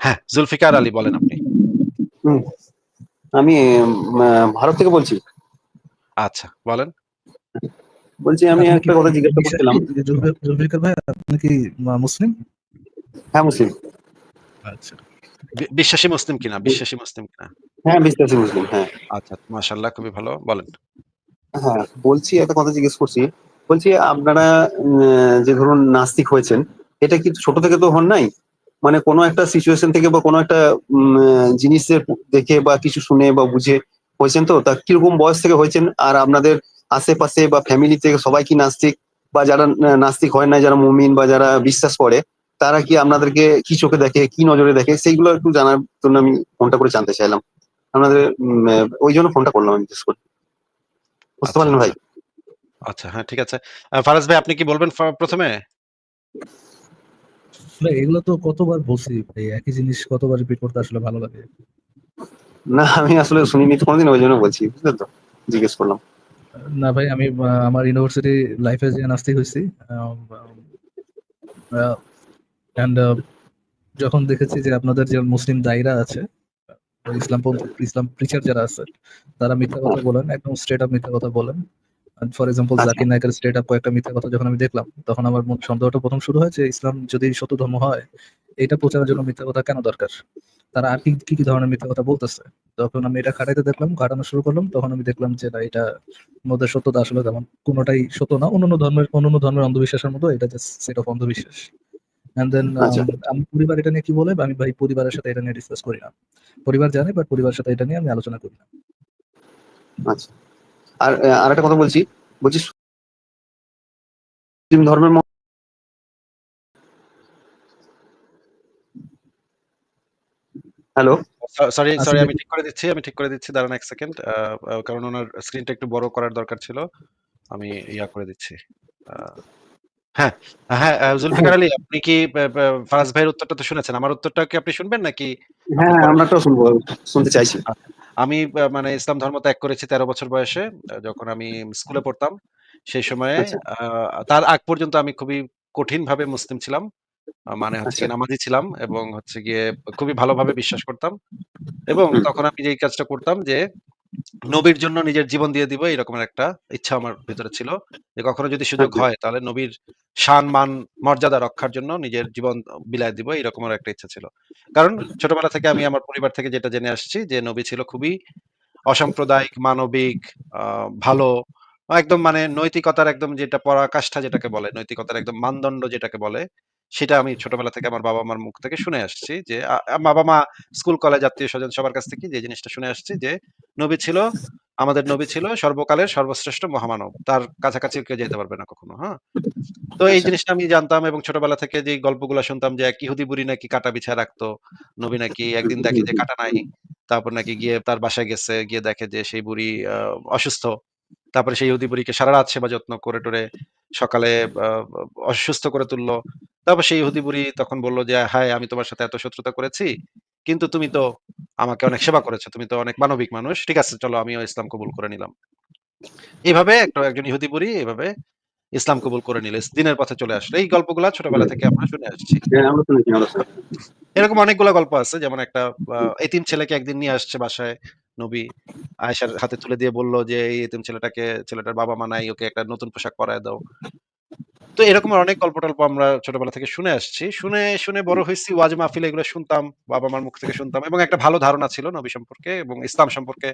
হ্যাঁ, জুলফিকার আলী বলেন আপনি। হুম। আমি ভারত থেকে বলছি। আচ্ছা, বলেন। বলছি আমি একটা কথা জিজ্ঞাসা বিশ্বাসী? করছিলাম। জুলফিকার ভাই আপনি কি মুসলিম? হ্যাঁ, মুসলিম। আচ্ছা। বিশ্বাসী মুসলিম কিনা? বিশ্বাসী মুসলিম কিনা? হ্যাঁ, বিশ্বাসী মুসলিম। হ্যাঁ। আচ্ছা, মাশাআল্লাহ খুবই ভালো। বলেন। হ্যাঁ, বলছি একটা কথা জিজ্ঞেস করছি। বলছি আপনারা যে ধরুন নাস্তিক হয়েছেন, এটা কি ছোট থেকে তো হন নাই? মানে কোনো একটা সিচুয়েশন থেকে বা কোনো একটা জিনিসের দেখে বা কিছু শুনে বা বুঝে হয়েছেন তো? তা কীরকম বয়স থেকে হয়েছেন? আর আপনাদের আশেপাশে বা ফ্যামিলি থেকে সবাই কি নাস্তিক? বা যারা নাস্তিক হয় না, যারা মুমিন বা যারা বিশ্বাস করে, তারা কি আপনাদেরকে কি চোখে দেখে, কি নজরে দেখে? সেইগুলো একটু জানার জন্য আমি ফোনটা করে জানতে চাইলাম। আপনাদের ওই জন্য ফোনটা করলাম আমি বিশেষ করে। বুঝতে পারলেন ভাই? আচ্ছা। আচ্ছা, হ্যাঁ, ঠিক আছে। ফারাজ ভাই আপনি কি বলবেন ফ ১ম এ? ভাই এগুলো তো কতবার বলছি ভাই। একই জিনিস কতবার রিপিট করতে আসলে ভালো লাগে। না আমি আসলে শুনিনি তো কোনদিন জন্য বলছি। বুঝলেন তো? জিজ্ঞেস করলাম। না ভাই আমি আমার ইউনিভার্সিটি লাইফে যে নাস্তিক আ অ্যান্ড যখন দেখেছি যে আপনাদের যে মুসলিম দায়ীরা আছে, ইসলাম ইসলাম প্রিচার যারা আছে, তারা মিথ্যা কথা বলেন, একদম স্ট্রেইট আপ মিথ্যা কথা বলেন। For example. জাকির নায়কের স্ট্রেইট আপ কয়েকটা মিথ্যা কথা যখন আমি দেখলাম, তখন আমার মন সন্দেহটা প্রথম শুরু হয় যে ইসলাম যদি সত্য ধর্ম হয়, এটা প্রচারের জন্য মিথ্যা কথা কেন দরকার? তারা আর কি, কি, ধরনের মিথ্যা কথা বলতেছে? তখন আমি এটা খাটাইতে দেখলাম, ঘাটানো শুরু করলাম। তখন আমি দেখলাম যে না এটা মধ্যে সত্যতা আসলে তেমন কোনোটাই সত্য না। অন্যান্য ধর্মের অন্যান্য ধর্মের অন্ধবিশ্বাসের মতো এটা জাস্ট সেট অফ অন্ধবিশ্বাস। অ্যান্ড দেন আচ্ছা। আম আমার পরিবার এটা নিয়ে কি বলে? আমি ভাই পরিবারের সাথে এটা নিয়ে ডিসকাস করি না। পরিবার জানে বাট পরিবারের সাথে এটা নিয়ে আমি আলোচনা করি না। আচ্ছা। আর আ আরেকটা কথা বলছি। বলছি মুসলিম ধর্মের হ্যালো? সরি, আচ্ছা সরি আমি ঠিক করে দিচ্ছি, আমি ঠিক করে দিচ্ছি। দাঁড়ান ১ সেকেন্ড। কারণ ওনার স্ক্রিনটা একটু বড় করার দরকার ছিল। আমি ইয়া করে দিচ্ছি। আ হ্যাঁ, হ্যাঁ, জুলফিকার আলী আপনি কি ফারাজ ভাইয়ের উত্তরটা তো শুনেছেন। আমার উত্তরটা কি আপনি শুনবেন নাকি হ্যাঁ, পরে আমারটাও শুনব। শুনতে চাইছি। আমি মানে ইসলাম ধর্ম ত্যাগ করেছি ১৩ বছর বয়সে। যখন আমি স্কুলে পড়তাম। সেই সময়ে আচ্ছা। তার আগ পর্যন্ত আমি খুবই কঠিন ভাবে মুসলিম ছিলাম। মানে হচ্ছে আচ্ছা। নামাজি ছিলাম এবং হচ্ছে গিয়ে খুবই ভালোভাবে বিশ্বাস করতাম। এবং তখন আমি যে কাজটা করতাম যে নবীর জন্য নিজের জীবন দিয়ে দিব এরকমের একটা ইচ্ছা আমার ভেতরে ছিল। যে কখনো যদি সুযোগ আচ্ছা। হয় তাহলে নবীর শান, মান, মর্যাদা রক্ষার জন্য নিজের জীবন বিলায় দিব এরকমের একটা ইচ্ছা ছিল। কারণ ছোটবেলা থেকে আমি আমার পরিবার থেকে যেটা জেনে আসছি যে নবী ছিল খুবই অসাম্প্রদায়িক, মানবিক, ভালো একদম মানে নৈতিকতার একদম যেটা পরাকাষ্ঠা যেটাকে বলে, নৈতিকতার একদম মানদণ্ড যেটাকে বলে, সেটা আমি ছোটবেলা থেকে আমার বাবা-মার মুখ থেকে শুনে আসছি যে আ বাবা-মা, স্কুল, কলেজ, আত্মীয় স্বজন সবার কাছ থেকে যে জিনিসটা শুনে আসছি যে নবী ছিল আমাদের নবী ছিল সর্বকালের সর্বশ্রেষ্ঠ মহামানব। তার কাছাকাছি কেউ যেতে পারবে না কখনো, হ্যাঁ? তো এই আচ্ছা। জিনিসটা আমি জানতাম এবং ছোটবেলা থেকে যে গল্পগুলা শুনতাম যে এক ইহুদি বুড়ি নাকি কাঁটা বিছায় রাখতো। নবী নাকি একদিন দেখে যে কাঁটা নাই। তারপর নাকি গিয়ে তার বাসায় গেছে, গিয়ে দেখে যে সেই বুড়ি অসুস্থ। তারপরে সেই ইহুদি বুড়িকে সারারাত সেবা যত্ন করে-টরে সকালে আ আ অসুস্থ করে তুললো তারপর সেই ইহুদি বুড়ি তখন বলল যে, "হায় আমি তোমার সাথে এত শত্রুতা করেছি। কিন্তু তুমি তো আমাকে অনেক সেবা করেছ। তুমি তো অনেক মানবিক মানুষ। ঠিক আছে চলো আমিও ইসলাম কবুল করে নিলাম।" এভাবে একটা একজন ইহুদি বুড়ি এভাবে ইসলাম কবুল করে নিলে দিনের পথে চলে আসলে এই গল্পগুলা ছোটবেলা থেকে আমরা শুনে আসছি। হ্যাঁ। এরকম অনেকগুলা গল্প আছে। যেমন একটা এতিম ছেলেকে একদিন নিয়ে আসছে বাসায় নবী। আয়েশার হাতে তুলে দিয়ে বলল যে, "এই এতিম ছেলেটাকে ছেলেটার বাবা-মা নাই। ওকে একটা নতুন পোশাক পরায় দাও।" তো এরকম অনেক গল্প-টল্প আমরা ছোটবেলা থেকে শুনে আসছি। শুনে, শুনে বড় হইছি ওয়াজ মাহফিলে এগুলো শুনতাম। বাবা-মার মুখ থেকে শুনতাম এবং একটা ভালো ধারণা ছিল নবী সম্পর্কে এবং ইসলাম সম্পর্কে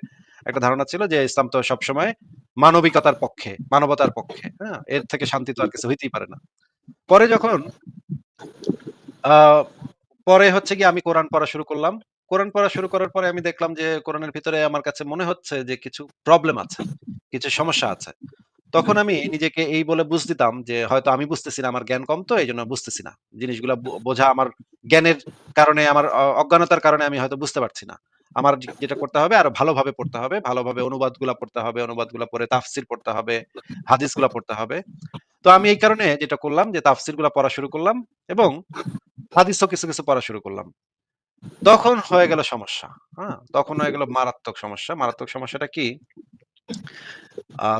একটা ধারণা ছিল যে ইসলাম তো সবসময় মানবিকতার পক্ষে, মানবতার পক্ষে, হ্যাঁ? এর থেকে শান্তি তো আর কিছু হইতেই পারে না। পরে যখন পরে হচ্ছে কি আমি কোরআন পড়া শুরু করলাম। কোরআন পড়া শুরু করার পরে আমি দেখলাম যে কোরআনের ভিতরে আমার কাছে মনে হচ্ছে যে কিছু প্রবলেম আছে, কিছু সমস্যা আছে। তখন আমি নিজেকে এই বলে বুঝ দিতাম যে হয়তো আমি বুঝতেছি না, আমার জ্ঞান কম তো এজন্য বুঝতেছি না। জিনিসগুলা বোঝা আমার জ্ঞানের কারণে আমার অজ্ঞানতার কারণে আমি হয়তো বুঝতে পারছি না। আমার যেটা করতে হবে আরও ভালোভাবে পড়তে হবে। ভালোভাবে অনুবাদগুলা পড়তে হবে, অনুবাদগুলা পড়ে তাফসীর পড়তে হবে, হাদিসগুলা পড়তে হবে। তো আমি এই কারণে যেটা করলাম যে তাফসীরগুলা পড়া শুরু করলাম এবং হাদিসও কিছু, কিছু পড়া শুরু করলাম। তখন হয়ে গেল সমস্যা, হ্যাঁ? তখন হয়ে গেল মারাত্মক সমস্যা। মারাত্মক সমস্যাটা কি?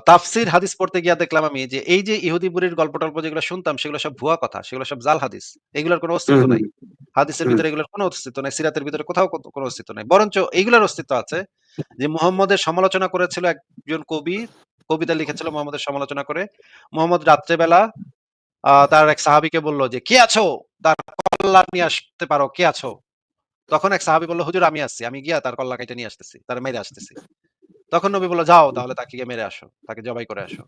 তাফসীর হাদিস পড়তে গিয়া দেখলাম আমি যে এই যে ইহুদি বুড়ির গল্প-টল্প যেগুলো শুনতাম সেগুলো সব ভুয়া কথা। সেগুলো সব জাল হাদিস। এগুলোর কোনো অস্তিত্ব নাই। হাদিসের ভিতরে এগুলোর কোনো অস্তিত্ব নাই। সিরাতের ভিতরে কোথাও কোনো অস্তিত্ব নাই। বরঞ্চ এইগুলার অস্তিত্ব আছে যে মুহাম্মদের সমালোচনা করেছিল একজন কবি। কবিতা লিখেছিল মুহাম্মদের সমালোচনা করে। মুহাম্মদ রাত্রেবেলা তার এক সাহাবীকে বলল যে, "কে আছো? তার কল্লা নিয়ে আসতে পারো, কে আছো?" তখন এক সাহাবী বলল, "হুজুর আমি আছি। আমি গিয়া তার কল্লা কাইটা নিয়ে আসতেছি। তারে মাইরা আসতেছি।" তখন নবী বলল, "যাও তাহলে তাকে গিয়ে মেরে আসো। তাকে জবাই করে আসো।"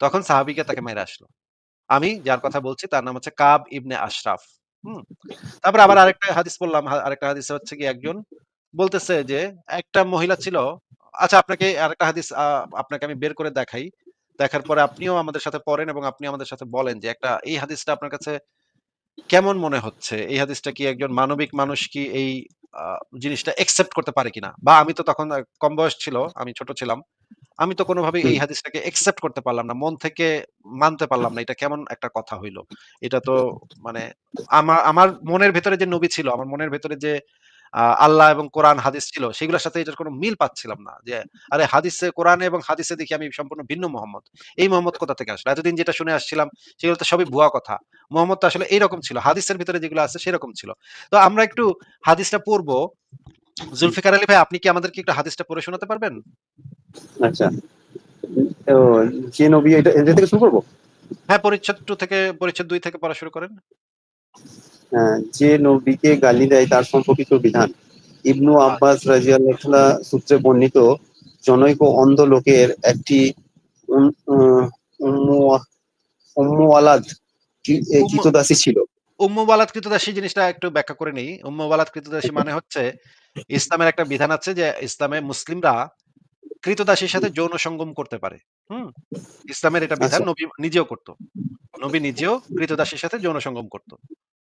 তখন সাহাবীকে তাকে মাইরা আসলো। আমি যার কথা বলছি তার নাম হচ্ছে কাব ইবনে আশরাফ। হুম? তারপরে আবার আরেকটা হাদিস বললাম আরেকটা হাদিস হচ্ছে গিয়ে একজন বলতেছে যে একটা মহিলা ছিল আচ্ছা আপনাকে আরেকটা হাদিস আপনাকে আমি বের করে দেখাই। দেখার পরে আপনিও আমাদের সাথে পড়েন এবং আপনি আমাদের সাথে বলেন যে একটা এই হাদিসটা আপনার কাছে কেমন মনে হচ্ছে? এই হাদিসটা কি একজন মানবিক মানুষ কি এই জিনিসটা একসেপ্ট করতে পারে কিনা? বা আমি তো তখন কম বয়স ছিল, আমি ছোট ছিলাম। আমি তো কোনোভাবে। এই হাদিসটাকে একসেপ্ট করতে পারলাম না। মন থেকে মানতে পারলাম না। এটা কেমন একটা কথা হইল এটা তো মানে আমার আমার মনের ভেতরে যে নবী ছিল, আমার মনের ভেতরে যে আল্লাহ এবং কোরআন হাদিস ছিল, সেগুলোর সাথে এটার কোনো মিল পাচ্ছিলাম না। যে আরে হাদিসে কোরআনে এবং হাদিসে দেখি আমি সম্পূর্ণ ভিন্ন মোহাম্মদ। এই মোহাম্মদ কোথা থেকে আসলো? এতদিন যেটা শুনে আসছিলাম সেগুলো তো সবই ভুয়া কথা। মোহাম্মদ তো আসলে এইরকম ছিল। হাদিসের ভিতরে যেগুলো আছে সেরকম ছিল। তো আমরা একটু হাদিসটা পড়ব। জুলফিকার আলী ভাই আপনি কি আমাদেরকে একটু হাদিসটা পড়ে শোনাতে পারবেন? আচ্ছা। যে নবী এটা এটা থেকে শুরু করব? হ্যাঁ, পরিচ্ছদ 2 থেকে পরিচ্ছদ 2 থেকে পড়া শুরু করেন। হ্যাঁ, যে নবীকে গালি দেয় তার সম্পর্কিত বিধান। ইবনু। আব্বাস রাদিয়াল্লাহু তাআলা সূত্রে বর্ণিত জনৈক অন্ধ লোকের একটি উম উম উম্মু উম্মু ওয়ালাদ কি এ উম্মু কৃতদাসী ছিল। উম্মু কৃতদাসী জিনিসটা একটু ব্যাখ্যা করে নেই। উম্মু ওয়ালাদ কৃতদাসী মানে হচ্ছে ইসলামের একটা বিধান আছে যে ইসলামে মুসলিমরা কৃতদাসীর সাথে যৌন সঙ্গম করতে পারে। হুম? ইসলামের এটা বিধান আচ্ছা, নবী নিজেও করত। নবী নিজেও কৃতদাসীর সাথে যৌন সঙ্গম করত।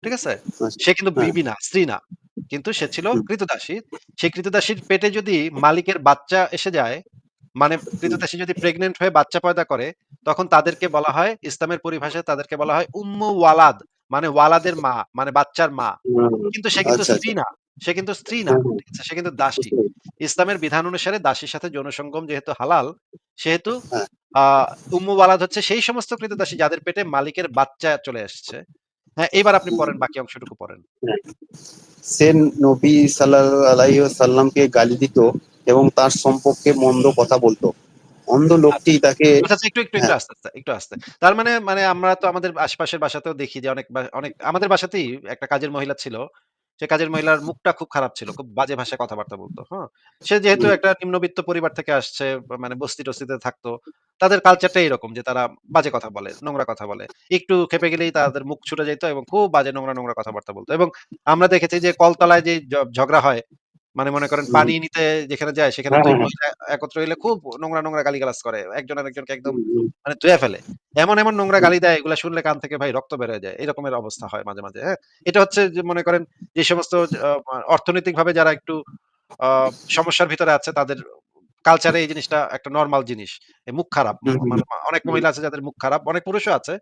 ঠিক আছে? আচ্ছা। সে কিন্তু হ্যাঁ, বিবি না, স্ত্রী না। কিন্তু সে ছিল হুম, কৃতদাসী। সেই কৃতদাসীর পেটে যদি মালিকের বাচ্চা এসে যায়, মানে হুম, কৃতদাসী যদি প্রেগন্যান্ট হয়ে বাচ্চা পয়দা করে, তখন তাদেরকে বলা হয় ইসলামের পরিভাষায় তাদেরকে বলা হয় উম্মু ওয়ালাদ। মানে ওয়ালাদের মা, মানে বাচ্চার মা। হুম, কিন্তু সে কিন্তু আচ্ছা, স্ত্রী আচ্ছা। না। সে কিন্তু স্ত্রী না। হ্যাঁ, হ্যাঁ, ঠিক আছে? সে কিন্তু দাসী। বুঝতে পেরেছি। ইসলামের বিধান অনুসারে দাসীর সাথে যৌন সঙ্গম যেহেতু হালাল, সেহেতু হ্যাঁ, আ উম্মু ওয়ালাদ হচ্ছে সেই সমস্ত কৃতদাসী যাদের পেটে মালিকের বাচ্চা চলে আসছে। হ্যাঁ, এবার আপনি পড়েন বাকি অংশটুকু পড়েন। সে নবী সাল্লাল্লাহু আলাইহি ওয়াসাল্লামকে গালি দিত এবং তার সম্পর্কে মন্দ কথা বলতো অন্ধ লোকটি আচ্ছা। তাকে আচ্ছা, আচ্ছা একটু, একটু, একটু হ্যাঁ, আস্তে, আস্তে, একটু আস্তে। তার মানে, মানে আমরা তো আমাদের আশপাশের বাসাতেও দেখি যে অনেক অনেক আমাদের বাসাতেই একটা কাজের মহিলা ছিল। সে কাজের মহিলার মুখটা খুব খারাপ ছিল। খুব বাজে ভাষায় কথাবার্তা বলতো হ্যাঁ? সে যেহেতু একটা নিম্নবিত্ত পরিবার থেকে আসছে, মানে বস্তি-টস্তিতে থাকতো। তাদের কালচারটা এরকম যে তারা বাজে কথা বলে, নোংরা কথা বলে। একটু খেপে গেলেই তাদের মুখ ছুটে যেত এবং খুব বাজে নোংরা, নোংরা কথাবার্তা বলতো এবং আমরা দেখেছি যে কলতলায় যে ঝগড়া হয় মানে মনে করেন পানি নিতে যেখানে যায় সেখানে হ্যাঁ, ২ হ্যাঁ, হ্যাঁ। একত্র হইলে খুব নোংরা, নোংরা গালিগালাজ করে। একজন আরেকজনকে একদম মানে ধুয়ে ফেলে। এমন, এমন নোংরা গালি দেয় এগুলা শুনলে কান থেকে ভাই রক্ত বের হয়ে যায়। এরকমের অবস্থা হয় মাঝে, মাঝে। হ্যাঁ? এটা হচ্ছে যে মনে করেন যে সমস্ত অর্থনৈতিক ভাবে যারা একটু সমস্যার ভিতরে আছে তাদের কালচারে এই জিনিসটা একটা নরমাল জিনিস। মুখ খারাপ। মানে অনেক মহিলা আছে যাদের মুখ খারাপ, অনেক পুরুষও আছে।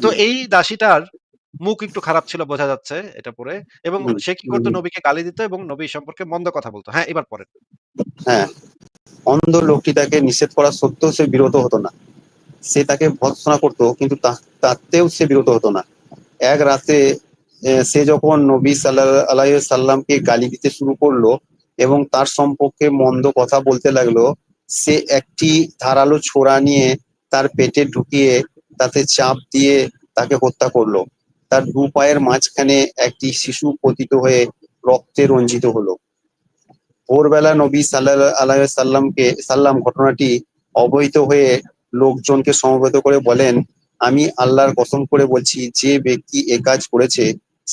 তো এই দাসীটার মুখ একটু খারাপ ছিল বোঝা যাচ্ছে এটা পরে এবং সে কি করতো নবীকে গালি দিত এবং নবী সম্পর্কে মন্দ কথা বলতো হ্যাঁ, এবার পরে হ্যাঁ। অন্ধ লোকটি তাকে নিষেধ করা সত্ত্বেও সে বিরত হতো না। সে তাকে ভর্ৎসনা করত কিন্তু তাতেও সে বিরত হতো না। এক রাতে সে যখন নবী সাল্লাল্লাহু আলাইহি সাল্লামকে গালি দিতে শুরু করল এবং তার সম্পর্কে মন্দ কথা বলতে লাগল, সে একটি ধারালো ছোড়া নিয়ে তার পেটে ঢুকিয়ে তাতে চাপ দিয়ে তাকে হত্যা করল। তার দু পায়ের মাঝখানে একটি শিশু পতিত হয়ে রক্তে রঞ্জিত হলো। ভোরবেলা নবী সাল্লাল্লাহু আলাইহি সাল্লামকে সাল্লাম ঘটনাটি অবহিত হয়ে লোকজনকে সমবেত করে বলেন, আমি আল্লাহর কসম করে বলছি যে ব্যক্তি এ কাজ করেছে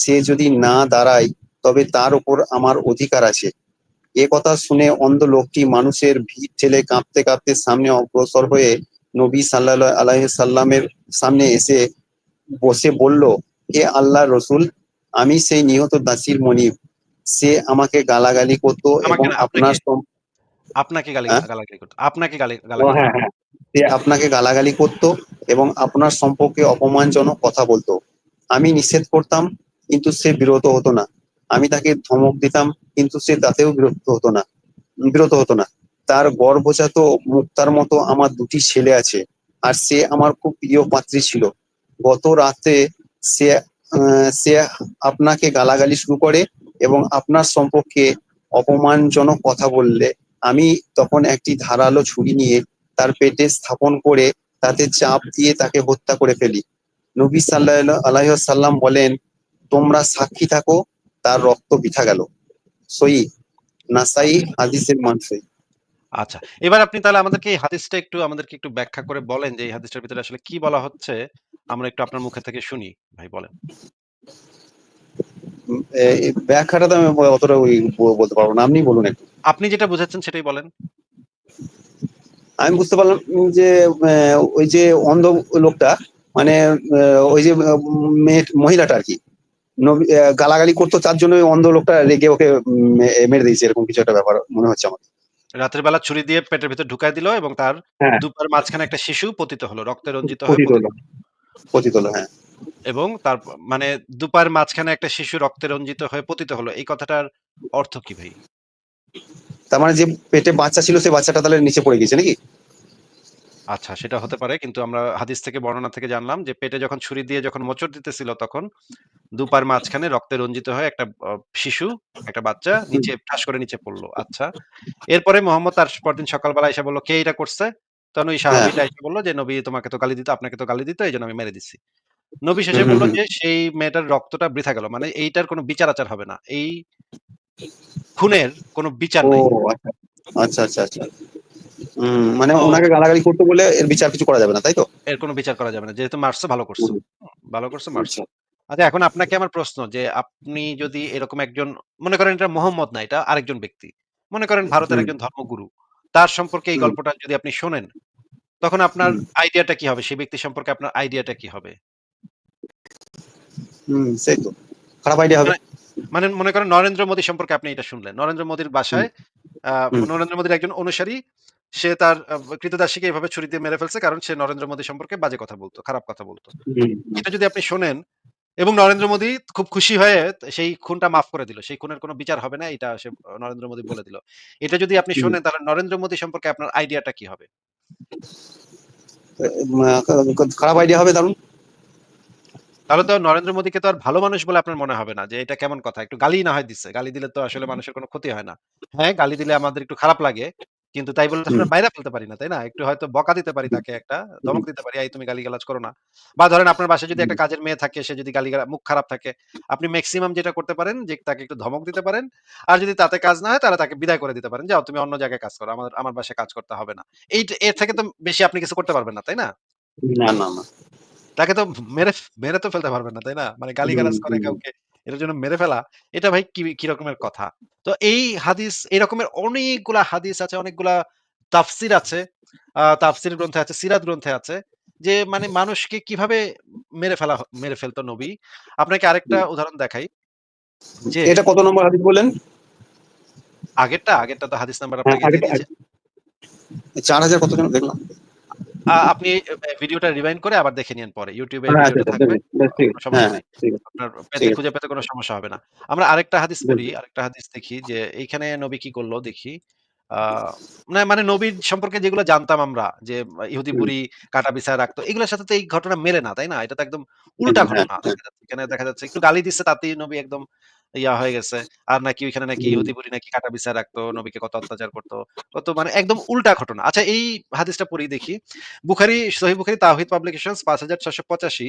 সে যদি না দাঁড়ায় তবে তার উপর আমার অধিকার আছে। এ কথা শুনে অন্ধ লোকটি মানুষের ভিড় ঠেলে কাঁপতে কাঁপতে সামনে অগ্রসর হয়ে নবী সাল্লাল্লাহু আলাইহি সাল্লামের সামনে এসে বসে বলল, হে আল্লাহ রসুল আমি সেই নিহত দাসীর মনিব। সে আমাকে গালাগালি করত এবং আপনার আপনাকে? গালাগালি করত। আপনাকে। সে আপনাকে গালাগালি করত এবং আপনার সম্পর্কে অপমানজনক কথা বলতো। আমি নিষেধ করতাম কিন্তু সে বিরত হতো না। আমি তাকে ধমক দিতাম কিন্তু সে তাতেও বিরক্ত হতো না বিরত হতো না। তার গর্ভজাত মুক্তার মতো আমার দুটি ছেলে আছে আর সে আমার খুব প্রিয় পাত্রী ছিল গত রাতে সে সে আপনাকে গালাগালি শুরু করে এবং আপনার সম্পর্কে অপমানজনক কথা বললে আমি তখন একটি ধারালো ছুরি নিয়ে তার পেটে স্থাপন করে তাতে চাপ দিয়ে তাকে হত্যা করে ফেলি নবী সাল্লাহ আলাইসাল্লাম বলেন, তোমরা সাক্ষী থাকো, তার রক্ত পিঠা গেল সই নাসাই হাদিসের মানসই আচ্ছা। এবার আপনি তাহলে আমাদেরকে এই হাদিসটা একটু, আমাদেরকে একটু ব্যাখ্যা করে বলেন যে এই হাদিসটার ভিতরে আসলে কি বলা হচ্ছে? আমরা একটু আপনার মুখে থেকে শুনি। ভাই বলেন। ব্যাখ্যাটা তো আমি অতটা বলতে পারব না আপনি বলুন একটু আপনি যেটা বুঝাচ্ছেন সেটাই বলেন। আমি বুঝতে পারলাম যে ওই যে অন্ধ লোকটা মানে ওই যে মেয়ে মহিলাটা আর কি গালাগালি করতো তার জন্য ওই অন্ধ লোকটা রেগে ওকে মেরে দিয়েছে এরকম কিছু একটা ব্যাপার মনে হচ্ছে আমার রাতের বেলা ছুরি দিয়ে পেটের ভিতর ঢুকায় দিল এবং তার হ্যাঁ। দুপার মাঝখানে একটা শিশু পতিত হলো। রক্তে রঞ্জিত হয়ে পতিত হলো হ্যাঁ এবং তার মানে দুপার মাঝখানে একটা শিশু রক্তে রঞ্জিত হয়ে পতিত হলো। এই কথাটার অর্থ কি ভাই? তার মানে যে পেটে বাচ্চা ছিল সেই বাচ্চাটা তাহলে নিচে পড়ে গেছে নাকি আচ্ছা সেটা হতে পারে। কিন্তু আমরা হাদিস থেকে বর্ণনা থেকে জানলাম যে পেটে যখন ছুরি দিয়ে যখন মোচড় দিতেছিল তখন দুপার মাঝখানে রক্তে রঞ্জিত হয়ে একটা শিশু, একটা বাচ্চা নিচে ঠাস করে নিচে পড়ল। আচ্ছা। এরপরে মোহাম্মদ তার পরদিন সকালবেলা এসে বলল "কে এটা করছে?" তখন ওই সাহাবীটা এসে বলল যে, "নবী তোমাকে তো গালি দিত, আপনাকে তো গালি দিত, এইজন্য আমি মেরে দিছি।" নবী শেষে বলল যে, "সেই মেয়েটার রক্তটা বৃথা গেল।" মানে এইটার কোনো বিচার-আচার হবে না। এই খুনের কোনো বিচার নাই। আচ্ছা আচ্ছা আচ্ছা আচ্ছা মানে ওনাকে গালাগালি করতে বলে এর বিচার কিছু করা যাবে না তাই তো এর কোনো বিচার করা যাবে না। যেহেতু মারছো ভালো করছ। ভালো করছ মারছো। আচ্ছা আচ্ছা এখন আপনাকে আমার প্রশ্ন যে আপনি যদি এরকম একজন মনে করেন এটা মোহাম্মদ না এটা আরেকজন ব্যক্তি। মনে করেন ভারতের একজন ধর্মগুরু। তার সম্পর্কে এই গল্পটা যদি আপনি শোনেন, তখন আপনার আইডিয়াটা কি হবে? সেই ব্যক্তি সম্পর্কে আপনার আইডিয়াটা কি হবে? হুম, সেই তো খারাপ আইডিয়া হবে মানে মানে মনে করেন নরেন্দ্র মোদী সম্পর্কে আপনি এটা শুনলেন। নরেন্দ্র মোদীর বাসায় নরেন্দ্র মোদীর একজন অনুসারী সে তার কৃতদাসীকে এভাবে ছুরি দিয়ে মেরে ফেলছে কারণ সে নরেন্দ্র মোদী সম্পর্কে বাজে কথা বলতো, খারাপ কথা বলতো। এটা যদি আপনি শোনেন এবং নরেন্দ্র মোদী খুব খুশি হয়ে সেই খুনটা মাফ করে দিল। সেই খুনের কোনো বিচার হবে না এটা সে নরেন্দ্র মোদী বলে দিল। এটা যদি আপনি। শোনেন তাহলে নরেন্দ্র মোদী সম্পর্কে আপনার আইডিয়াটা কি হবে? খারাপ আইডিয়া হবে দারুণ তাহলে তো নরেন্দ্র মোদীকে তো আর ভালো মানুষ বলে আপনার মনে হবে না যে এটা কেমন কথা? একটু গালি না হয় দিচ্ছে। গালি দিলে তো আসলে মানুষের কোনো ক্ষতি হয় না। হ্যাঁ, গালি দিলে আমাদের একটু খারাপ লাগে। কিন্তু তাই বলে আমরা মাইরা ফেলতে পারি না, তাই না? একটু হয়তো বকা দিতে পারি তাকে একটা, ধমক দিতে পারি, "এই তুমি গালিগালাজ করো না।" বা ধরেন আপনার বাসায় যদি একটা কাজের মেয়ে থাকে, সে যদি গালিগালা মুখ খারাপ থাকে, আপনি মেক্সিমাম যেটা করতে পারেন যে তাকে একটু ধমক দিতে পারেন। আর যদি তাতে কাজ না হয় তাহলে তাকে বিদায় করে দিতে পারেন। যাও তুমি অন্য জায়গায় কাজ করো। আমার আমার বাসায় কাজ করতে হবে না। এই এর থেকে তো বেশি আপনি কিছু করতে পারবেন না, তাই না? না না না তাকে তো মেরে মেরে তো ফেলতে পারবেন না, তাই না? মানে হুম, গালিগালাজ করে কাউকে এটার জন্য মেরে ফেলা, এটা ভাই কি কি রকমের কথা? তো এই হাদিস এই রকমের অনেকগুলা হাদিস আছে, অনেকগুলা তাফসির আছে। তাফসির গ্রন্থে আছে, সিরাত গ্রন্থে আছে। যে মানে মানুষকে কীভাবে মেরে ফেলা মেরে ফেলতো নবী। আপনাকে আরেকটা উদাহরণ দেখাই যে এটা কত নম্বর হাদিস বলেন আগেরটা, আগেরটা তো হাদিস নাম্বার হ্যাঁ আপনাকে দিয়েছি। চার হাজার কত জন দেখলাম আপনি ভিডিওটা রিওয়াইন্ড করে আবার দেখে নিয়েন পরে। এ হ্যাঁ হ্যাঁ আপনার পেতে খুঁজে পেতে কোনো সমস্যা হবে না। আমরা আরেকটা হাদিস পড়ি, আরেকটা হাদিস দেখি যে এইখানে নবী কি করল দেখি। না মানে নবীর সম্পর্কে যেগুলো জানতাম আমরা যে ইহুদি বুড়ি কাটা বিছায় রাখতো। এগুলোর সাথে তো এই ঘটনা মেলে না, তাই না? এটা তো একদম উল্টা হ্যাঁ ঘটনা। এখানে দেখা যাচ্ছে একটু গালি দিচ্ছে তাতেই নবী একদম ইয়া হয়ে গেছে। আর নাকি ওইখানে নাকি হুম, ইহুদি বুড়ি নাকি কাটা বিছায় রাখতো, নবীকে কত অত্যাচার করতো কত মানে একদম উল্টা ঘটনা। আচ্ছা এই হাদিসটা পড়ি দেখি। বুখারী সহিহ বুখারী তাওহীদ পাবলিকেশনস ৫৬৮৫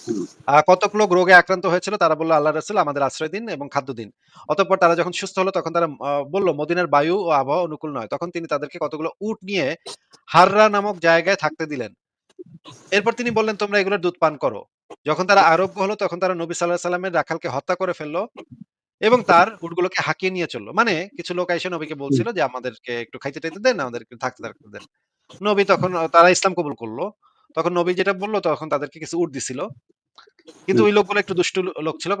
হুম, আ কতক লোক রোগে আক্রান্ত হয়েছিল। তারা বলল, আল্লাহ রাসূল আমাদের আশ্রয় দিন এবং খাদ্য দিন।" অতঃপর তারা যখন সুস্থ হলো তখন তারা বলল, "মদিনার বায়ু ও আবহাওয়া অনুকূল নয়।" তখন তিনি তাদেরকে কতগুলো উট নিয়ে হাররা নামক জায়গায় থাকতে দিলেন। এরপর তিনি বললেন, "তোমরা এগুলোর দুধ পান করো।" যখন তারা আরোগ্য হলো তখন তারা নবী আলাইহি সাল্লামের রাখালকে হত্যা করে ফেলল এবং তার উটগুলোকে হাঁকিয়ে নিয়ে চলল মানে কিছু লোক এসে নবীকে বলছিল যে, "আমাদেরকে একটু খাইতে-টাইতে দেন, আমাদেরকে থাকতে থাকতে দেন।" নবী তখন তারা ইসলাম কবুল করল তখন নবী যেটা বলল তখন তাদেরকে কিছু উট দিছিল। কিন্তু ওই লোকগুলো একটু দুষ্টু লোক ছিল।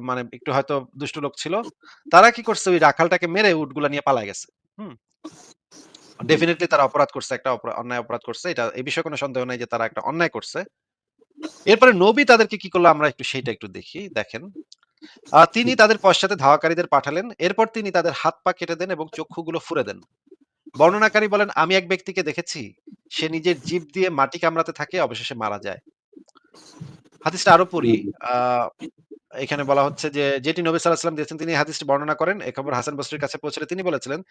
মানে একটু হয়তো দুষ্টু লোক ছিল। তারা কি করছে ওই রাখালটাকে মেরে উটগুলা নিয়ে পালা গেছে। হুম? ডেফিনিটলি তারা অপরাধ করছে, একটা অন্যায় অপরাধ করছে। এটা এই বিষয়ে কোনো সন্দেহ নাই যে তারা একটা অন্যায় করছে। এরপরে নবী তাদেরকে কি করল আমরা একটু সেইটা একটু দেখি। দেখেন। তিনি তাদের পশ্চাতে ধাওয়াকারীদের পাঠালেন। এরপর তিনি তাদের হাত-পা কেটে দেন এবং চক্ষুগুলো ফুঁড়ে দেন। বর্ণনাকারী বলেন, "আমি এক ব্যক্তিকে দেখেছি, সে নিজের জিভ দিয়ে মাটি কামড়াতে থাকে, অবশেষে মারা যায়।" হাদিসটা আরও পড়ি। এখানে বলা হচ্ছে যে, যেটি নবী সাল্লাল্লাহু আলাইহি ওয়াসাল্লাম দিয়েছেন, তিনি হাদিসটি বর্ণনা করেন। এ খবর হাসান বসরির কাছে পৌঁছলে তিনি বলেছিলেন,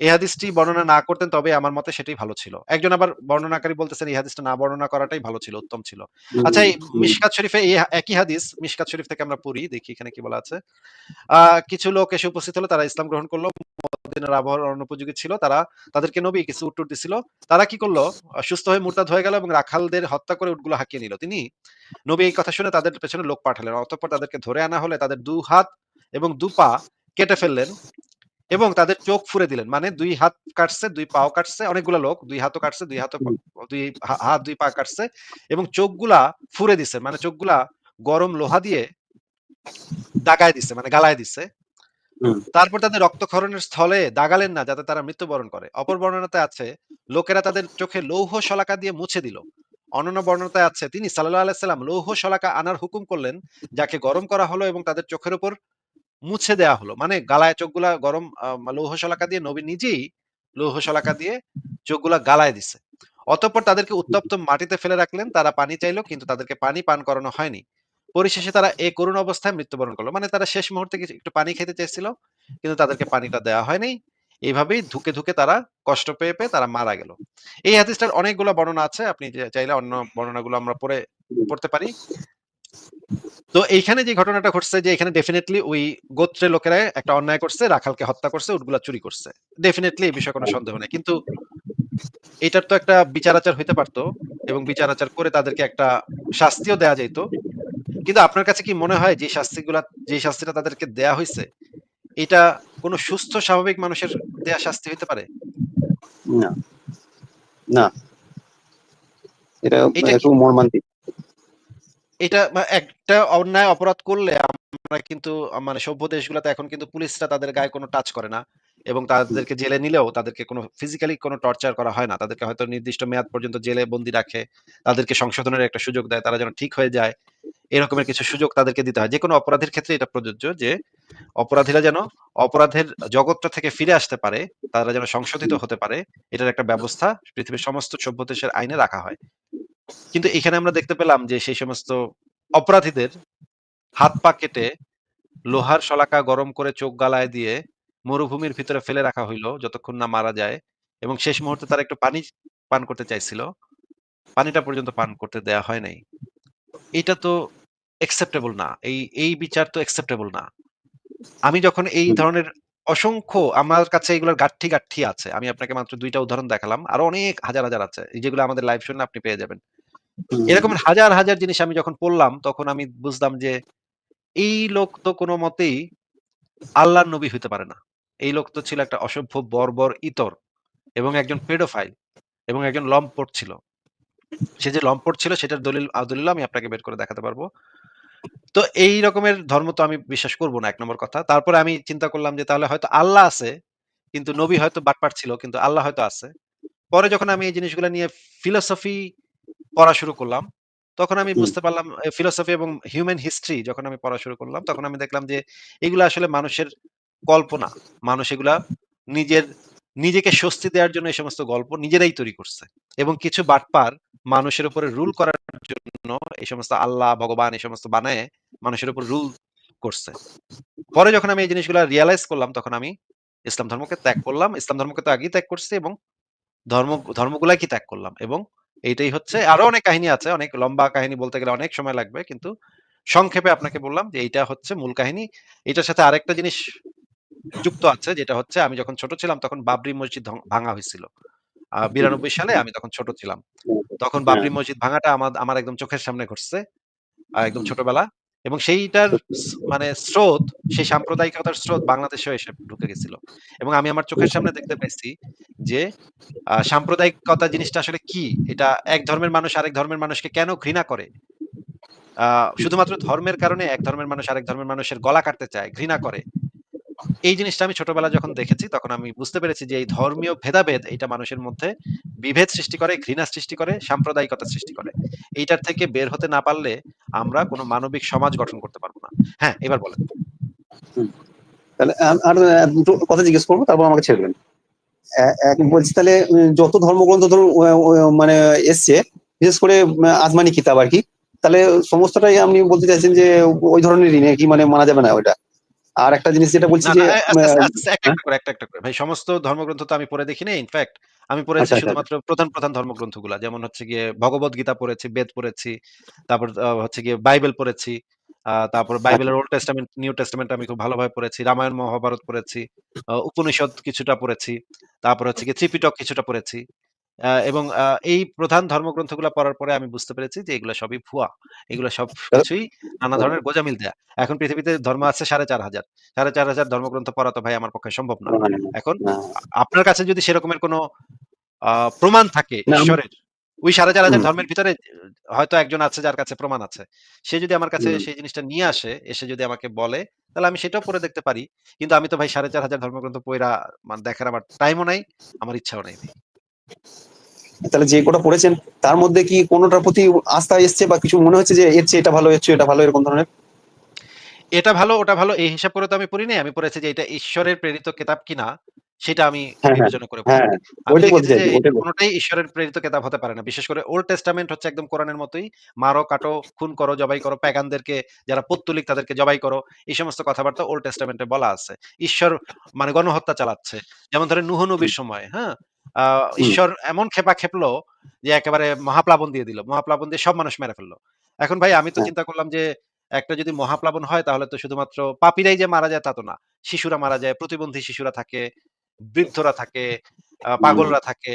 "এই হাদিসটি বর্ণনা না করতেন তবে আমার মতে সেটাই ভালো ছিল।" একজন আবার বর্ণনাকারী বলতেছেন, "এই হাদিসটা না বর্ণনা করাটাই ভালো ছিল, উত্তম ছিল।" আচ্ছা, এই মিশকাত শরীফে এই একই হাদিস মিশকাত শরীফ থেকে আমরা পড়ি। দেখি এখানে কি বলা আছে। কিছু লোক এসে উপস্থিত হলো, তারা ইসলাম গ্রহণ করল। মদিনার আবহাওয়ার অনুপযোগী ছিল। তারা তাদেরকে নবী কিছু উট-টুট দিছিল। তারা কি করল সুস্থ হয়ে মুরতাদ হয়ে গেল এবং রাখালদের হত্যা করে উটগুলো হাঁকিয়ে নিল। তিনি নবী এই কথা শুনে তাদের পেছনে লোক পাঠালেন। অতঃপর তাদেরকে ধরে আনা হলে তাদের দু হাত এবং দু পা কেটে ফেললেন এবং তাদের চোখ ফুঁড়ে দিলেন। মানে ২ হাত কাটছে, ২ পাও কাটছে। অনেকগুলা লোক ২ হাতও কাটছে, ২ হাতও ২ হা হাত ২ পা কাটছে এবং চোখগুলা ফুঁড়ে দিছে। মানে চোখগুলা গরম লোহা দিয়ে দাগায় দিছে, মানে গালায় দিছে। তারপর তাদের রক্তক্ষরণের স্থলে দাগালেন না যাতে তারা মৃত্যুবরণ করে। অপর বর্ণনাতে আছে, লোকেরা তাদের চোখে লৌহ শলাকা দিয়ে মুছে দিল। অন্যান্য বর্ণনাতে আছে, তিনি সাল্লাল্লাহু আলাইহি সাল্লাম লৌহ শলাকা আনার হুকুম করলেন, যাকে গরম করা হলো এবং তাদের চোখের উপর মুছে দেয়া হলো। মানে গালায় চোখগুলা গরম লৌহ শলাকা দিয়ে নবী নিজেই লৌহ শলাকা দিয়ে চোখগুলা গালায় দিছে। অতঃপর তাদেরকে উত্তপ্ত মাটিতে ফেলে রাখলেন। তারা পানি চাইল কিন্তু তাদেরকে পানি পান করানো হয়নি। পরিশেষে তারা এ করুণ অবস্থায় মৃত্যুবরণ করল মানে তারা শেষ মুহূর্তে একটু পানি খেতে চাইছিল, কিন্তু তাদেরকে পানিটা দেওয়া হয়নি। এইভাবেই ধুকে, ধুকে তারা কষ্ট পেয়ে, পেয়ে তারা মারা গেল। এই হাদিসটার অনেকগুলা বর্ণনা আছে। আপনি চাইলে অন্য বর্ণনাগুলো আমরা পড়ে পড়তে পারি। তো এইখানে যে ঘটনাটা ঘটছে যে এখানে ডেফিনিটলি ওই গোত্রের লোকেরা একটা অন্যায় করছে, রাখালকে হত্যা করছে, উটগুলা চুরি করছে। ডেফিনিটলি এই বিষয়ে কোনো সন্দেহ নেই। কিন্তু এটার তো একটা বিচার-আচার হইতে পারত এবং বিচার-আচার করে তাদেরকে একটা শাস্তিও দেয়া যেত কিন্তু আপনার কাছে কি মনে হয় যে শাস্তিগুলা যে শাস্তিটা তাদেরকে দেয়া হয়েছে এটা কোনো সুস্থ স্বাভাবিক মানুষের দেয়া শাস্তি হইতে পারে? না। না। এটা এটা একটু মর্মান্তিক। এটা একটা অন্যায় অপরাধ করলে আমরা কিন্তু মানে সভ্য দেশগুলাতে এখন কিন্তু পুলিশরা তাদের গায়ে কোনো টাচ করে না। এবং তাদেরকে জেলে নিলেও তাদেরকে কোনো ফিজিক্যালি কোনো টর্চার করা হয় না। তাদেরকে হয়তো নির্দিষ্ট মেয়াদ পর্যন্ত জেলে বন্দি রাখে। তাদেরকে সংশোধনের একটা সুযোগ দেয়। তারা যেন ঠিক হয়ে যায়। এরকমের কিছু সুযোগ তাদেরকে দিতে হয়। যেকোনো অপরাধের ক্ষেত্রে এটা প্রযোজ্য যে অপরাধীরা যেন অপরাধের জগৎটা থেকে ফিরে আসতে পারে, তারা যেন সংশোধিত হতে পারে, এটার একটা ব্যবস্থা পৃথিবীর সমস্ত সভ্য দেশের আইনে রাখা হয়। কিন্তু এখানে আমরা দেখতে পেলাম যে সেই সমস্ত অপরাধীদের হাত-পা কেটে লোহার শলাকা গরম করে চোখ গালায় দিয়ে মরুভূমির ভিতরে ফেলে রাখা হইল যতক্ষণ না মারা যায় এবং শেষ মুহূর্তে তারা একটু পানি পান করতে চাইছিল। পানিটা পর্যন্ত পান করতে দেয়া হয় নাই। এটা তো অ্যাকসেপ্টেবল না। এই, এই বিচার তো অ্যাকসেপ্টেবল না। আমি যখন এই ধরনের অসংখ্য আমার কাছে এগুলোর গাঁঠি, গাঁঠি আছে। আমি আপনাকে মাত্র দুইটা উদাহরণ দেখালাম। আরও অনেক হাজার, হাজার আছে। যেগুলো আমাদের লাইভ শুনলে আপনি পেয়ে যাবেন। হুম। এরকমের হাজার, হাজার জিনিস আমি যখন পড়লাম তখন আমি বুঝলাম যে এই লোক তো কোনো মতেই আল্লাহর নবী হইতে পারে না। এই লোক তো ছিল একটা অসভ্য বর্বর ইতর এবং একজন পেডোফাইল এবং একজন লম্পট ছিল। সে যে লম্পট ছিল সেটার দলিল আ দলিলও আমি আপনাকে বের করে দেখাতে পারব তো এই রকমের ধর্ম তো আমি বিশ্বাস করব না এক নম্বর কথা। তারপরে আমি চিন্তা করলাম যে তাহলে হয়তো আল্লাহ আছে, কিন্তু নবী হয়তো বাটপার ছিল কিন্তু আল্লাহ হয়তো আছে। পরে যখন আমি এই জিনিসগুলা নিয়ে ফিলোসফি পড়া শুরু করলাম, তখন আমি বুঝতে পারলাম ফিলোসফি এবং হিউম্যান হিস্ট্রি যখন আমি পড়া শুরু করলাম, তখন আমি দেখলাম যে এগুলা আসলে মানুষের কল্পনা। মানুষ এগুলা নিজের নিজেকে স্বস্তি দেওয়ার জন্য এই সমস্ত গল্প নিজেরাই তৈরি করছে। এবং কিছু বাটপার মানুষের উপরে রুল করার জন্য এই সমস্ত আল্লাহ, ভগবান এই সমস্ত বানায় মানুষের উপর রুল করছে। পরে যখন আমি এই জিনিসগুলা রিয়ালাইজ করলাম তখন আমি ইসলাম ধর্মকে ত্যাগ করলাম। ইসলাম ধর্মকে তো আগেই ত্যাগ করছি এবং ধর্ম ধর্মগুলাকে ত্যাগ করলাম এবং এইটাই হচ্ছে আরও অনেক কাহিনী আছে। অনেক লম্বা কাহিনী বলতে গেলে অনেক সময় লাগবে। কিন্তু সংক্ষেপে আপনাকে বললাম যে এইটা হচ্ছে মূল কাহিনী। এটার সাথে আরেকটা জিনিস যুক্ত আছে, যেটা হচ্ছে আমি যখন ছোট ছিলাম তখন বাবরি মসজিদ ভাঙা হয়েছিল বিরানব্বই সালে আমি তখন ছোট ছিলাম। তখন। বাবরি মসজিদ ভাঙাটা আমার আমার একদম চোখের সামনে ঘটছে। একদম ছোটবেলা এবং সেইটার মানে স্রোত, সেই সাম্প্রদায়িকতার স্রোত বাংলাদেশেও এসে ঢুকে গেছিল। এবং আমি আমার চোখের সামনে দেখতে পেয়েছি যে সাম্প্রদায়িকতা জিনিসটা আসলে কি? এটা এক ধর্মের মানুষ আরেক ধর্মের মানুষকে কেন ঘৃণা করে? আহ শুধুমাত্র ধর্মের কারণে এক ধর্মের মানুষ আরেক ধর্মের মানুষের গলা কাটতে চায়, ঘৃণা করে। এই জিনিসটা আমি ছোটবেলায় যখন দেখেছি তখন আমি বুঝতে পেরেছি যে এই ধর্মীয় ভেদাভেদ এটা মানুষের মধ্যে বিভেদ সৃষ্টি করে, ঘৃণা সৃষ্টি করে, সাম্প্রদায়িকতা সৃষ্টি করে। এইটার থেকে বের হতে না পারলে আমরা কোনো মানবিক সমাজ গঠন করতে পারব না। হ্যাঁ, এবার বলেন। তাহলে আর ২ কথা জিজ্ঞেস করব তারপর আমাকে ছেড়ে দিবেন। বলছি তাহলে যত ধর্মগ্রন্থ ও- মানে এসছে বিশেষ করে আজমানি কিতাব আর কি তাহলে সমস্তটাই আপনি বলতে চাইছেন যে ওই ধরনেরই কি মানে মানা যাবে না ওইটা আর একটা জিনিস যেটা বলছি যে একটা একটা করে। ভাই সমস্ত ধর্মগ্রন্থ তো আমি পড়ে দেখিনি ইনফ্যাক্ট আমি পড়েছি আচ্ছা, আচ্ছা, শুধুমাত্র প্রধান প্রধান ধর্মগ্রন্থগুলা যেমন হচ্ছে গিয়ে ভগবত গীতা পড়েছি বেদ পড়েছি তারপর হচ্ছে গিয়ে বাইবেল পড়েছি তারপর বাইবেলের ওল্ড টেস্টামেন্ট নিউ টেস্টামেন্ট আমি খুব ভালোভাবে পড়েছি রামায়ণ মহাভারত পড়েছি উপনিষদ কিছুটা পড়েছি তারপর হচ্ছে গিয়ে ত্রিপিটক কিছুটা পড়েছি এবং আহ, এই প্রধান ধর্মগ্রন্থগুলো পড়ার পরে আমি বুঝতে পেরেছি যে এগুলো সবই ভুয়া। এগুলো সব কিছুই নানা ধরনের গোজামিল দেয়া। এখন পৃথিবীতে ধর্ম আছে সাড়ে চার হাজার। সাড়ে চার হাজার ধর্মগ্রন্থ পড়া তো ভাই আমার পক্ষে সম্ভব না। এখন আপনার কাছে যদি সেরকমের কোনো প্রমাণ থাকে ঈশ্বরের ওই সাড়ে চার হাজার ধর্মের ভিতরে হয়তো একজন আছে যার কাছে প্রমাণ আছে। সে যদি আমার কাছে সেই জিনিসটা নিয়ে আসে এসে যদি আমাকে বলে তাহলে আমি সেটাও পড়ে দেখতে পারি। কিন্তু আমি তো ভাই সাড়ে চার হাজার ধর্মগ্রন্থ পড়া মানে দেখার আমার টাইমও নাই আমার ইচ্ছাও নাই। তাহলে যে কটা পড়েছেন তার মধ্যে কি কোনোটার প্রতি আস্থা এসছে বা কিছু মনে হচ্ছে যে এর চেয়ে এটা ভালো চেয়ে এটা ভালো এরকম ধরনের? এটা ভালো ওটা ভালো এই হিসাব করে তো আমি পড়ি নাই আমি পড়েছি যে এটা ঈশ্বরের প্রেরিত কিতাব কিনা সেটা আমি হ্যাঁ, হ্যাঁ, বিবেচনা করে হ্যাঁ কোনোটাই ঈশ্বরের প্রেরিত কিতাব হতে পারে না। বিশেষ করে ওল্ড টেস্টামেন্ট হচ্ছে একদম কোরআনের মতোই মারো কাটো খুন করো জবাই করো প্যাগানদেরকে যারা পত্তলিক তাদেরকে জবাই করো এই সমস্ত কথাবার্তা ওল্ড টেস্টামেন্টে বলা আছে। ঈশ্বর মানে গণহত্যা চালাচ্ছে। যেমন ধরেন নুহ নবীর সময় হ্যাঁ? ঈশ্বর এমন খেপা খেপলো যে একেবারে মহাপ্লাবন দিয়ে দিল। মহাপ্লাবন দিয়ে সব মানুষ মেরে ফেলল। এখন ভাই আমি তো হ্যাঁ। চিন্তা করলাম যে একটা যদি মহাপ্লাবন হয় তাহলে তো শুধুমাত্র পাপিরাই যে মারা যায় তা তো না। শিশুরা মারা যায় প্রতিবন্ধী শিশুরা থাকে বৃদ্ধরা থাকে পাগলরা থাকে।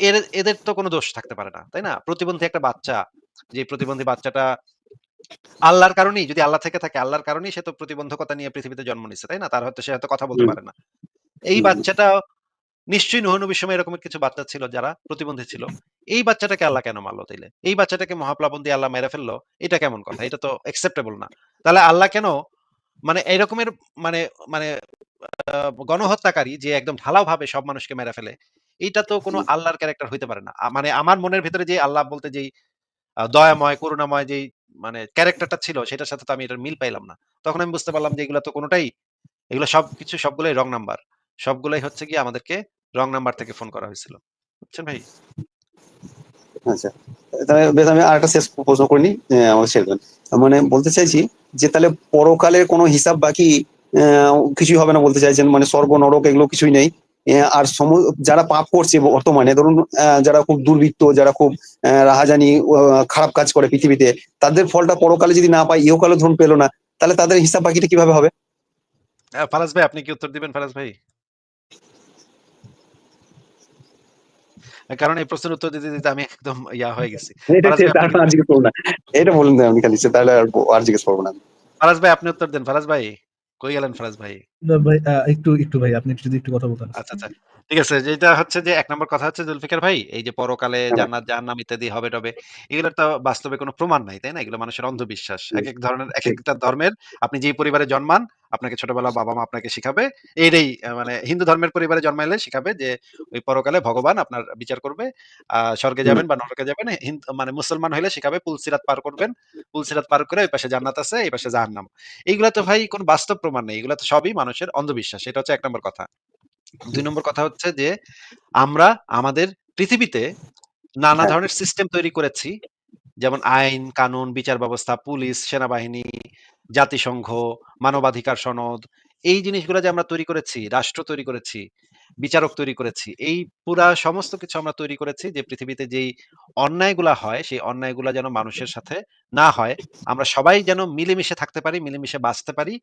এর এদের তো কোনো দোষ থাকতে পারে না তাই না? প্রতিবন্ধী একটা বাচ্চা যে প্রতিবন্ধী বাচ্চাটা আল্লাহর কারণেই যদি আল্লাহ থেকে থাকে আল্লাহর কারণেই সে তো প্রতিবন্ধকতা নিয়ে পৃথিবীতে জন্ম নিচ্ছে তাই না? তার হয়তো সে হয়তো কথা বলতে পারে না। এই বাচ্চাটা নিশ্চয়ই নুহ নবীর সময় এরকম কিছু বাচ্চা ছিল যারা প্রতিবন্ধী ছিল। এই বাচ্চাটাকে আল্লাহ কেন মারলো তাইলে? এই বাচ্চাটাকে মহাপ্লাবন দিয়ে আল্লাহ মেরে ফেলল? এটা কেমন কথা? এটা তো একসেপ্টেবল না। তাহলে আল্লাহ কেন মানে এরকমের মানে মানে গণহত্যাকারী যে একদম ঢালাও ভাবে সব মানুষকে মেরে ফেলে এইটা তো কোনো আল্লাহর ক্যারেক্টার হইতে পারে না। মানে আমার মনের ভিতরে যে আল্লাহ বলতে যেই দয়াময়, করুণাময় যেই মানে ক্যারেক্টারটা ছিল, সেটার সাথে তো আমি এটার মিল পাইলাম না। তখন আমি বুঝতে পারলাম যে এগুলো তো কোনোটাই, এগুলো সব কিছু সবগুলোই রং নাম্বার সবগুলোই হচ্ছে কি আমাদেরকে রং নাম্বার থেকে ফোন করা হয়েছিল। বুঝছেন ভাই? আচ্ছা। তাহলে আমি আরেকটা শেষ প্রশ্ন করে নিই আমাকে ছেড়ে দেবেন মানে বলতে চাইছি যে তাহলে পরকালের কোনো হিসাব বাকি কিছুই হবে না বলতে চাইছেন মানে স্বর্গ নরক এগুলো কিছুই নেই। আর সম যারা পাপ করছে বর্তমানে ধরুন যারা খুব দুর্বৃত্ত যারা খুব রাহাজানি খারাপ কাজ করে পৃথিবীতে তাদের ফলটা পরকালে যদি না পায় ইহকালে ধরুন পেল না তাহলে তাদের হিসাব বাকিটা কীভাবে হবে? আহ, ফারাজ ভাই আপনি কি উত্তর দিবেন ফারাজ ভাই? কারণ এই প্রশ্নের উত্তর দিতে দিতে আমি একদম ইয়া হয়ে গেছি। এটা বলুন আমি খালি তাহলে আর আর জিজ্ঞেস করব না। ফারাজ ভাই আপনি উত্তর দেন। ফারাজ ভাই কই গেলেন ফারাজ ভাই? না ভাই একটু একটু ভাই আপনি যদি একটু কথা বলতেন। আচ্ছা আচ্ছা। ঠিক আছে যেটা হচ্ছে যে এক নম্বর কথা হচ্ছে জুলফিকার ভাই এই যে পরকালে হ্যাঁ। জান্নাত জাহান্নাম ইত্যাদি হবে টবে এগুলোর তো বাস্তবে কোনো প্রমাণ নাই তাই না? এগুলো মানুষের অন্ধবিশ্বাস। এক এক ধরনের এক একটা ধর্মের আপনি যে পরিবারে জন্মান আপনাকে ছোটবেলা বাবা মা আপনাকে শিখাবে এইটাই মানে হিন্দু ধর্মের পরিবারে জন্মাইলে শিখাবে যে ওই পরকালে ভগবান আপনার বিচার করবে আহ স্বর্গে যাবেন বা নরকে যাবেন হিন্দু মানে মুসলমান হলে শিখাবে পুলসিরাত পার করবেন পুলসিরাত পার করে ওই পাশে জান্নাত আছে এই পাশে জাহান্নাম। এইগুলা তো ভাই কোনো বাস্তব প্রমাণ নেই এগুলা তো সবই মানুষের অন্ধবিশ্বাস এটা হচ্ছে এক নম্বর কথা। দুই নম্বর কথা হচ্ছে যে আমরা আমাদের পৃথিবীতে নানা হ্যাঁ। ধরনের সিস্টেম তৈরি করেছি যেমন আইন কানুন বিচার ব্যবস্থা পুলিশ সেনাবাহিনী জাতিসংঘ মানবাধিকার সনদ এই জিনিসগুলো যে আমরা তৈরি করেছি রাষ্ট্র তৈরি করেছি বিচারক তৈরি করেছি। এই পুরা সমস্ত কিছু আমরা তৈরি করেছি যে পৃথিবীতে যেই অন্যায়গুলা হয়, সেই অন্যায়গুলা যেন মানুষের সাথে না হয়, আমরা সবাই যেন মিলেমিশে থাকতে পারি, মিলেমিশে বাঁচতে পারি।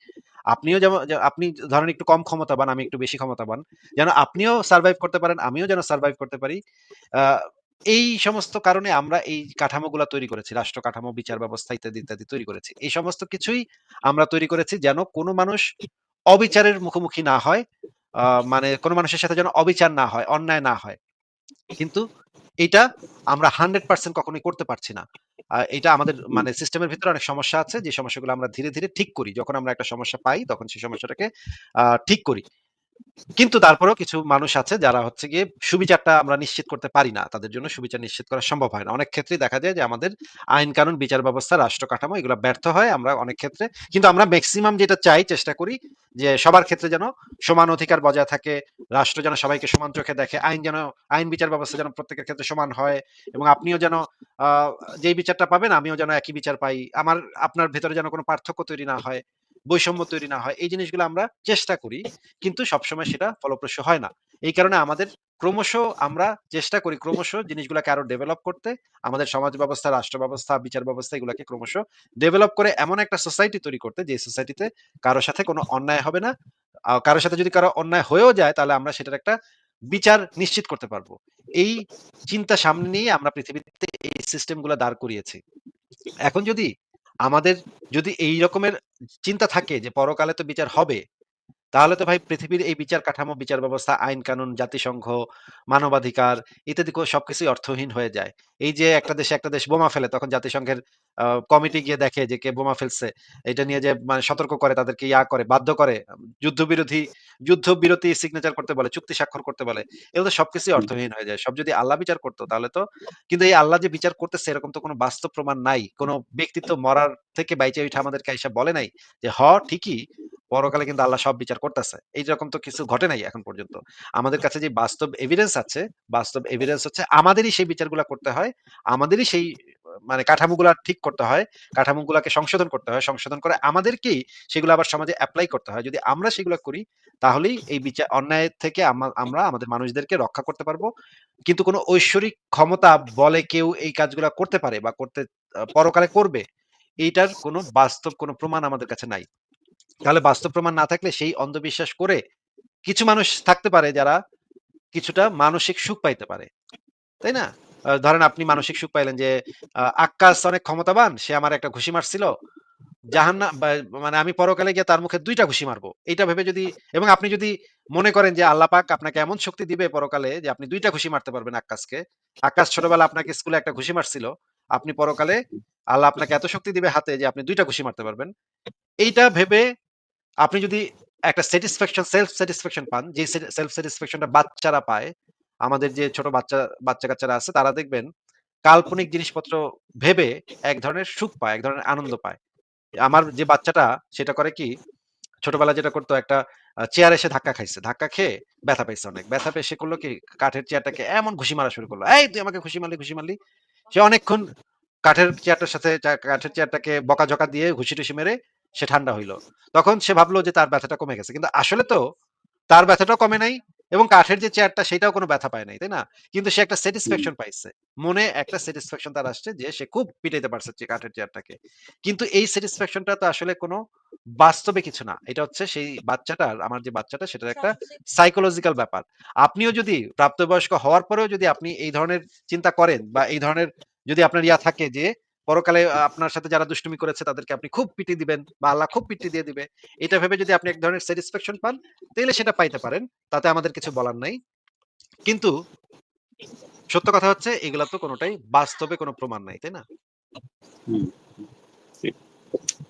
আপনিও যেমন আপনি ধরেন একটু কম ক্ষমতাবান, আমি একটু বেশি ক্ষমতাবান, যেন আপনিও সার্ভাইভ করতে পারেন, আমিও যেন সার্ভাইভ করতে পারি। এই সমস্ত কারণে আমরা এই কাঠামোগুলা তৈরি করেছি, রাষ্ট্র কাঠামো, বিচার ব্যবস্থা ইত্যাদি ইত্যাদি তৈরি করেছি। এই সমস্ত কিছুই আমরা তৈরি করেছি যেন কোনো মানুষ অবিচারের মুখোমুখি না হয় মানে কোনো মানুষের সাথে যেন অবিচার না হয় অন্যায় না হয়। কিন্তু এটা আমরা হান্ড্রেড পার্সেন্ট কখনোই করতে পারছি না। এটা আমাদের মানে সিস্টেমের ভিতরে অনেক সমস্যা আছে। যে সমস্যাগুলো আমরা ধীরে ধীরে ঠিক করি যখন আমরা একটা সমস্যা পাই তখন সেই সমস্যাটাকে আহ, ঠিক করি। কিন্তু তারপরেও কিছু মানুষ আছে যারা হচ্ছে গিয়ে সুবিচারটা আমরা নিশ্চিত করতে পারি না। তাদের জন্য সুবিচার নিশ্চিত করা সম্ভব হয় না। অনেক ক্ষেত্রেই দেখা যায় যে আমাদের আইন কানুন, বিচার ব্যবস্থা, রাষ্ট্র কাঠামো এগুলা ব্যর্থ হয় আমরা অনেক ক্ষেত্রে। কিন্তু আমরা মেক্সিমাম যেটা চাই চেষ্টা করি যে সবার ক্ষেত্রে যেন সমান অধিকার বজায় থাকে, রাষ্ট্র যেন সবাইকে সমান চোখে দেখে, আইন যেন আইন বিচার ব্যবস্থা যেন প্রত্যেকের ক্ষেত্রে সমান হয় এবং আপনিও যেন যেই বিচারটা পাবেন আমিও যেন একই বিচার পাই। আমার আপনার ভেতরে যেন কোনো পার্থক্য তৈরি না হয়, বৈষম্য তৈরি না হয়। এই জিনিসগুলো আমরা চেষ্টা করি। কিন্তু সবসময় সেটা ফলপ্রসূ হয় না। এই কারণে আমাদের ক্রমশ আমরা চেষ্টা করি ক্রমশ জিনিসগুলাকে আরও ডেভেলপ করতে। আমাদের সমাজ ব্যবস্থা, রাষ্ট্র ব্যবস্থা, বিচার ব্যবস্থা এগুলাকে ক্রমশ ডেভেলপ করে এমন একটা সোসাইটি তৈরি করতে যে সোসাইটিতে কারও সাথে কোনো অন্যায় হবে না। আ কারও সাথে যদি কারও অন্যায় হয়েও যায় তাহলে আমরা সেটার একটা বিচার নিশ্চিত করতে পারব। এই চিন্তা সামনে নিয়ে আমরা পৃথিবীতে এই সিস্টেমগুলা দাঁড় করিয়েছি। এখন যদি আমাদের যদি এই রকমের চিন্তা থাকে যে পরকালে তো বিচার হবে, তাহলে তো ভাই পৃথিবীর এই বিচার কাঠামো, বিচার ব্যবস্থা, আইন কানুন, জাতিসংঘ, মানবাধিকার ইত্যাদি সবকিছুই অর্থহীন হয়ে যায়। এই যে একটা দেশে একটা দেশ বোমা ফেলে তখন জাতিসংঘের কমিটি গিয়ে দেখে যে কে বোমা ফেলছে। এটা নিয়ে যে মানে সতর্ক করে তাদেরকে ইয়া করে, বাধ্য করে। যুদ্ধবিরোধী যুদ্ধবিরতি সিগনেচার করতে বলে, চুক্তি স্বাক্ষর করতে বলে। এগুলো সবকিছুই। অর্থহীন হয়ে যায়। সব যদি আল্লাহ বিচার করতো তাহলে তো কিন্তু এই আল্লাহ যে বিচার করতেছে এরকম তো কোনো বাস্তব প্রমাণ নাই। কোনো ব্যক্তিত্ব মরার থেকে বাইচা উইঠা আমাদেরকে আইসা বলে নাই যে, "হ ঠিকই পরকালে কিন্তু আল্লাহ সব বিচার করতেছে।" এইরকম তো কিছু ঘটে নাই এখন পর্যন্ত। আমাদের কাছে যে বাস্তব এভিডেন্স আছে, বাস্তব এভিডেন্স হচ্ছে আমাদেরই সেই বিচারগুলা করতে হয়। আমাদেরই সেই মানে কাঠামোগুলা ঠিক করতে হয়। কাঠামোগুলাকে সংশোধন করতে হয়। সংশোধন করে আমাদেরকেই সেগুলো আবার সমাজে অ্যাপ্লাই করতে হয়। যদি আমরা সেগুলো করি তাহলেই এই বিচার অন্যায়ের থেকে আমরা আমাদের মানুষদেরকে রক্ষা করতে পারব। কিন্তু কোনো ঐশ্বরিক ক্ষমতা বলে কেউ এই কাজগুলা করতে পারে বা করতে পরকালে করবে। এইটার কোনো বাস্তব কোনো প্রমাণ আমাদের কাছে নাই। তাহলে বাস্তব প্রমাণ না থাকলে সেই অন্ধবিশ্বাস করে কিছু মানুষ থাকতে পারে যারা কিছুটা মানসিক সুখ পাইতে পারে। তাই না? ধরেন আপনি মানসিক সুখ পাইলেন যে আ আক্কাস অনেক ক্ষমতাবান, সে আমার একটা ঘুষি মারছিল। জাহান্না বা মানে আমি পরকালে গিয়ে তার মুখে দুইটা ঘুষি মারবো। এইটা ভেবে যদি এবং আপনি যদি মনে করেন যে আল্লাহ পাক আপনাকে এমন শক্তি দিবে পরকালে যে আপনি ২ টা ঘুষি মারতে পারবেন আক্কাসকে। আক্কাস ছোটবেলায় আপনাকে স্কুলে একটা ঘুষি মারছিল। আপনি পরকালে আল্লাহ আপনাকে এত শক্তি দিবে হাতে যে আপনি ২ টা ঘুষি মারতে পারবেন। এইটা ভেবে আপনি যদি একটা স্যাটিসফ্যাকশন সেলফ স্যাটিসফ্যাকশন পান, যে সেলফ স্যাটিসফ্যাকশন টা বাচ্চারা পায়, আমাদের যে ছোট বাচ্চা বাচ্চা-কাচ্চারা আছে তারা দেখবেন কাল্পনিক জিনিসপত্র ভেবে এক ধরনের সুখ পায়, এক ধরনের আনন্দ পায়। আমার যে বাচ্চাটা সেটা করে কি ছোটবেলায় যেটা করতো একটা চেয়ার এসে ধাক্কা খাইছে। ধাক্কা খেয়ে ব্যথা পাইছে অনেক। ব্যথা পেয়ে সে করল কি কাঠের চেয়ারটাকে এমন ঘুষি মারা শুরু করল। "এই তুই আমাকে ঘুষি মারলি, ঘুষি মারলি।" সে অনেকক্ষণ কাঠের চেয়ারটার সাথে কাঠের চেয়ারটাকে বকাঝকা দিয়ে ঘুষি-টুসি মেরে সে ঠান্ডা হইল। তখন সে ভাবলো যে তার ব্যথাটা কমে গেছে। কিন্তু আসলে তো তার ব্যথাটা কমে নাই এবং কাঠের যে চেয়ারটা সেটাও কোনো ব্যথা পায় নাই, তাই না? কিন্তু সে একটা স্যাটিসফ্যাকশন পাইছে। মনে একটা স্যাটিসফ্যাকশন তার আসছে যে সে খুব পিটাইতে পারছে চে কাঠের চেয়ারটাকে। কিন্তু এই স্যাটিসফ্যাকশনটা তো আসলে কোনো বাস্তবে কিছু না। এটা হচ্ছে সেই বাচ্চাটার আমার যে বাচ্চাটা সেটার একটা সাইকোলজিক্যাল ব্যাপার। আপনিও যদি প্রাপ্তবয়স্ক হওয়ার পরেও যদি আপনি এই ধরনের চিন্তা করেন বা এই ধরনের যদি আপনার ইয়া থাকে যে পরকালে আপনার সাথে যারা দুষ্টুমি করেছে তাদেরকে আপনি খুব পিটি দিবেন বা আল্লাহ খুব পিটি দিয়ে দিবে। এটা ভেবে যদি আপনি এক ধরনের স্যাটিসফ্যাকশন পান, তাইলে সেটা পাইতে পারেন। তাতে আমাদের কিছু বলার নাই। কিন্তু সত্য কথা হচ্ছে এগুলা তো কোনটাই বাস্তবে কোনো প্রমাণ নাই, তাই না?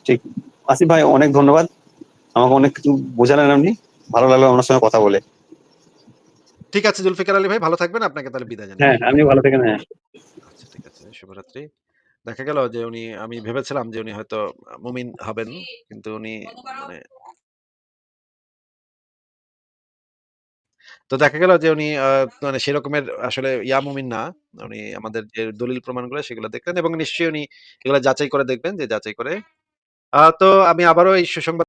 ঠিক। আসিফ ভাই অনেক ধন্যবাদ। আমাকে অনেক কিছু বোঝালেন আপনি। ভালো লাগল আপনার সঙ্গে কথা বলে। ঠিক আছে জুলফিকার আলী ভাই ভালো থাকবেন। আপনাকে তাহলে বিদায় জানাই। হ্যাঁ, আপনিও ভালো থাকেন। হ্যাঁ। আচ্ছা ঠিক আছে। শুভরাত্রি। দেখা গেল যে উনি আমি ভেবেছিলাম যে উনি হয়তো মুমিন হবেন। কিন্তু উনি মানে তো দেখা গেল যে উনি মানে সেরকমের আসলে ইয়া মুমিন না। উনি আমাদের যে দলিল প্রমাণগুলো সেগুলো দেখলেন এবং নিশ্চয়ই উনি এগুলো যাচাই করে দেখবেন যে যাচাই করে আহ তো আমি আবারও এই সুসংবাদ